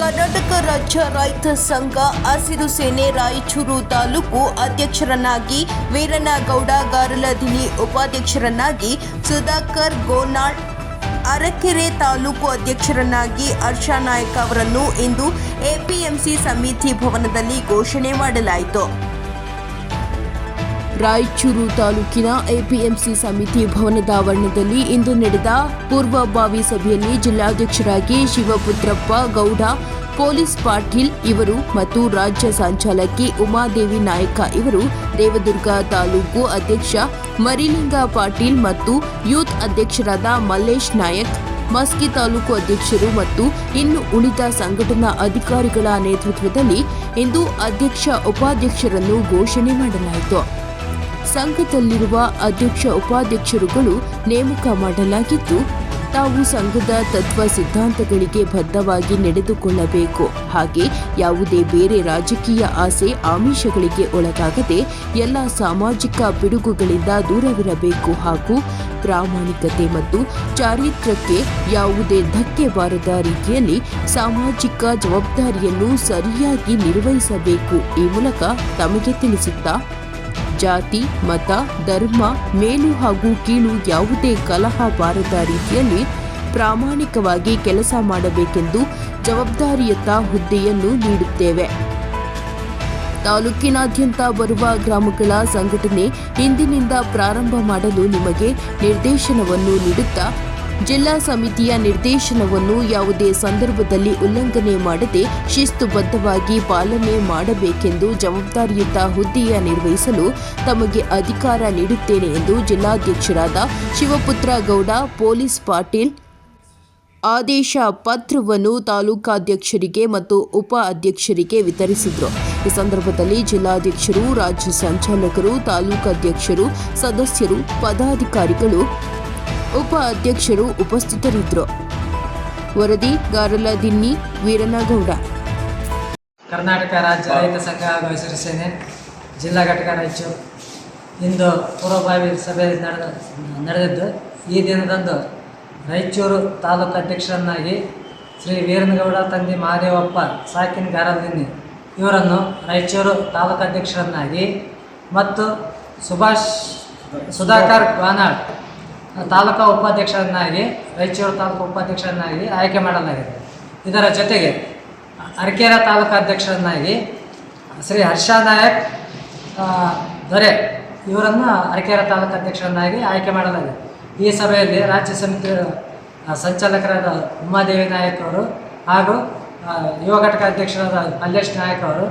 ಕರ್ನಾಟಕ ರಾಜ್ಯ ರೈತ ಸಂಘ ಹಸಿರು ಸೇನೆ ರಾಯಚೂರು ತಾಲೂಕು ಅಧ್ಯಕ್ಷರನ್ನಾಗಿ ವೀರನಗೌಡ ಗಾರಲದಿನಿ ಉಪಾಧ್ಯಕ್ಷರನ್ನಾಗಿ ಸುಧಾಕರ್ ಗೋನಾಳ್, ಅರಕೆರೆ ತಾಲೂಕು ಅಧ್ಯಕ್ಷರನ್ನಾಗಿ ಹರ್ಷ ನಾಯಕ್ ಅವರನ್ನು ಇಂದು ಎಪಿಎಂಸಿ ಸಮಿತಿ ಭವನದಲ್ಲಿ ಘೋಷಣೆ ಮಾಡಲಾಯಿತು. ರಾಯಚೂರು ತಾಲೂಕಿನ ಎಪಿಎಂಸಿ ಸಮಿತಿ ಭವನದ ಆವರಣದಲ್ಲಿ ಇಂದು ನಡೆದ ಪೂರ್ವಭಾವಿ ಸಭೆಯಲ್ಲಿ ಜಿಲ್ಲಾಧ್ಯಕ್ಷರಾಗಿ ಶಿವಪುತ್ರಪ್ಪ ಗೌಡ, ಪೊಲೀಸ್ ಪಾಟೀಲ್ ಇವರು ಮತ್ತು ರಾಜ್ಯ ಸಂಚಾಲಕಿ ಉಮಾದೇವಿ ನಾಯಕ ಇವರು, ದೇವದುರ್ಗ ತಾಲೂಕು ಅಧ್ಯಕ್ಷ ಮರಿಲಿಂಗ ಪಾಟೀಲ್ ಮತ್ತು ಯೂತ್ ಅಧ್ಯಕ್ಷರಾದ ಮಲ್ಲೇಶ್ ನಾಯಕ್, ಮಸ್ಕಿ ತಾಲೂಕು ಅಧ್ಯಕ್ಷರು ಮತ್ತು ಇನ್ನು ಉಳಿದ ಸಂಘಟನಾ ಅಧಿಕಾರಿಗಳ ನೇತೃತ್ವದಲ್ಲಿ ಇಂದು ಅಧ್ಯಕ್ಷ, ಉಪಾಧ್ಯಕ್ಷರನ್ನು ಘೋಷಣೆ ಮಾಡಲಾಯಿತು. ಸಂಘದಲ್ಲಿರುವ ಅಧ್ಯಕ್ಷ ಉಪಾಧ್ಯಕ್ಷರುಗಳು ನೇಮಕ ಮಾಡಲಾಗಿದ್ದು, ತಾವು ಸಂಘದ ತತ್ವ ಸಿದ್ಧಾಂತಗಳಿಗೆ ಬದ್ಧವಾಗಿ ನಡೆದುಕೊಳ್ಳಬೇಕು. ಹಾಗೆ ಯಾವುದೇ ಬೇರೆ ರಾಜಕೀಯ ಆಸೆ ಆಮಿಷಗಳಿಗೆ ಒಳಗಾಗದೆ ಎಲ್ಲ ಸಾಮಾಜಿಕ ಬಿಡುಗುಗಳಿಂದ ದೂರವಿರಬೇಕು ಹಾಗೂ ಪ್ರಾಮಾಣಿಕತೆ ಮತ್ತು ಚಾರಿತ್ರಕ್ಕೆ ಯಾವುದೇ ಧಕ್ಕೆ ಬಾರದ ರೀತಿಯಲ್ಲಿ ಸಾಮಾಜಿಕ ಜವಾಬ್ದಾರಿಯನ್ನು ಸರಿಯಾಗಿ ನಿರ್ವಹಿಸಬೇಕು. ಈ ಮೂಲಕ ತಮಗೆ ತಿಳಿಸುತ್ತಾ ಜಾತಿ, ಮತ, ಧರ್ಮ, ಮೇಲು ಹಾಗೂ ಕೀಳು ಯಾವುದೇ ಕಲಹ ಬಾರದ ರೀತಿಯಲ್ಲಿ ಪ್ರಾಮಾಣಿಕವಾಗಿ ಕೆಲಸ ಮಾಡಬೇಕೆಂದು ಜವಾಬ್ದಾರಿಯುತ ಹುದ್ದೆಯನ್ನು ನೀಡುತ್ತೇವೆ. ತಾಲೂಕಿನಾದ್ಯಂತ ಬರುವ ಗ್ರಾಮಗಳ ಸಂಘಟನೆ ಇಂದಿನಿಂದ ಪ್ರಾರಂಭ ಮಾಡಲು ನಿಮಗೆ ನಿರ್ದೇಶನವನ್ನು ನೀಡುತ್ತಾ ಜಿಲ್ಲಾ ಸಮಿತಿಯ ನಿರ್ದೇಶನವನ್ನು ಯಾವುದೇ ಸಂದರ್ಭದಲ್ಲಿ ಉಲ್ಲಂಘನೆ ಮಾಡದೆ ಶಿಸ್ತುಬದ್ಧವಾಗಿ ಪಾಲನೆ ಮಾಡಬೇಕೆಂದು ಜವಾಬ್ದಾರಿಯುತ ಹುದ್ದೆಯ ನಿರ್ವಹಿಸಲು ತಮಗೆ ಅಧಿಕಾರ ನೀಡುತ್ತೇನೆ ಎಂದು ಜಿಲ್ಲಾಧ್ಯಕ್ಷರಾದ ಶಿವಪುತ್ರ ಗೌಡ, ಪೊಲೀಸ್ ಪಾಟೀಲ್ ಆದೇಶ ಪತ್ರವನ್ನು ತಾಲೂಕಾಧ್ಯಕ್ಷರಿಗೆ ಮತ್ತು ಉಪ ಅಧ್ಯಕ್ಷರಿಗೆ ವಿತರಿಸಿದರು. ಈ ಸಂದರ್ಭದಲ್ಲಿ ಜಿಲ್ಲಾಧ್ಯಕ್ಷರು, ರಾಜ್ಯ ಸಂಚಾಲಕರು, ತಾಲೂಕಾಧ್ಯಕ್ಷರು, ಸದಸ್ಯರು, ಪದಾಧಿಕಾರಿಗಳು ಉಪ ಅಧ್ಯಕ್ಷರು ಉಪಸ್ಥಿತರಿದ್ದರು. ವರದಿ ಗಾರಲದಿನ್ನಿ ವೀರನಗೌಡ. ಕರ್ನಾಟಕ ರಾಜ್ಯ ರೈತ ಸಂಘ ಹಾಗೂ ಹಸಿರು ಸೇನೆ ಜಿಲ್ಲಾ ಘಟಕ ರಾಯಚೂರು ಇಂದು ಪೂರ್ವಭಾವಿ ಸಭೆ ನಡೆದ, ನಡೆದಿದ್ದು, ಈ ದಿನದಂದು ರಾಯಚೂರು ತಾಲೂಕು ಅಧ್ಯಕ್ಷರನ್ನಾಗಿ ಶ್ರೀ ವೀರನಗೌಡ, ತಂದೆ ಮಹಾದೇವಪ್ಪ, ಸಾಕಿನ ಗಾರದಿನ್ನಿ ಇವರನ್ನು ರಾಯಚೂರು ತಾಲೂಕು ಅಧ್ಯಕ್ಷರನ್ನಾಗಿ ಮತ್ತು ಸುಭಾಷ್, ಸುಧಾಕರ್ ಗಾನಾಳ್ ತಾಲೂಕಾ ಉಪಾಧ್ಯಕ್ಷರನ್ನಾಗಿ, ರಾಯಚೂರು ತಾಲೂಕು ಉಪಾಧ್ಯಕ್ಷರನ್ನಾಗಿ ಆಯ್ಕೆ ಮಾಡಲಾಗಿದೆ. ಇದರ ಜೊತೆಗೆ ಅರಕೆರೆ ತಾಲೂಕು ಅಧ್ಯಕ್ಷರನ್ನಾಗಿ ಶ್ರೀ ಹರ್ಷ ನಾಯಕ್ ದೊರೆ ಇವರನ್ನು ಅರಕೆರೆ ತಾಲೂಕು ಅಧ್ಯಕ್ಷರನ್ನಾಗಿ ಆಯ್ಕೆ ಮಾಡಲಾಗಿದೆ. ಈ ಸಭೆಯಲ್ಲಿ ರಾಜ್ಯ ಸಮಿತಿ ಸಂಚಾಲಕರಾದ ಉಮಾದೇವಿ ನಾಯಕ್ ಅವರು ಹಾಗೂ ಯುವ ಘಟಕ ಅಧ್ಯಕ್ಷರಾದ ಮಲ್ಲೇಶ್ ನಾಯಕ್ ಅವರು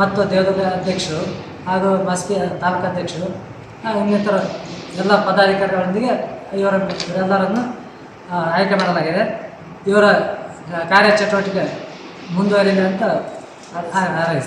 ಮತ್ತು ದೇವದುರ್ಗ ಅಧ್ಯಕ್ಷರು ಹಾಗೂ ಮಸ್ಕಿ ತಾಲೂಕು ಅಧ್ಯಕ್ಷರು ಇನ್ನಿತರ ಎಲ್ಲ ಪದಾಧಿಕಾರಿಗಳೊಂದಿಗೆ ಇವರ ಎಲ್ಲರನ್ನು ಆಯ್ಕೆ ಮಾಡಲಾಗಿದೆ ಇವರ ಕಾರ್ಯಚಟುವಟಿಕೆ ಮುಂದುವರಿದೆ ಅಂತ ಹಾರೈಸ್ತೀನಿ.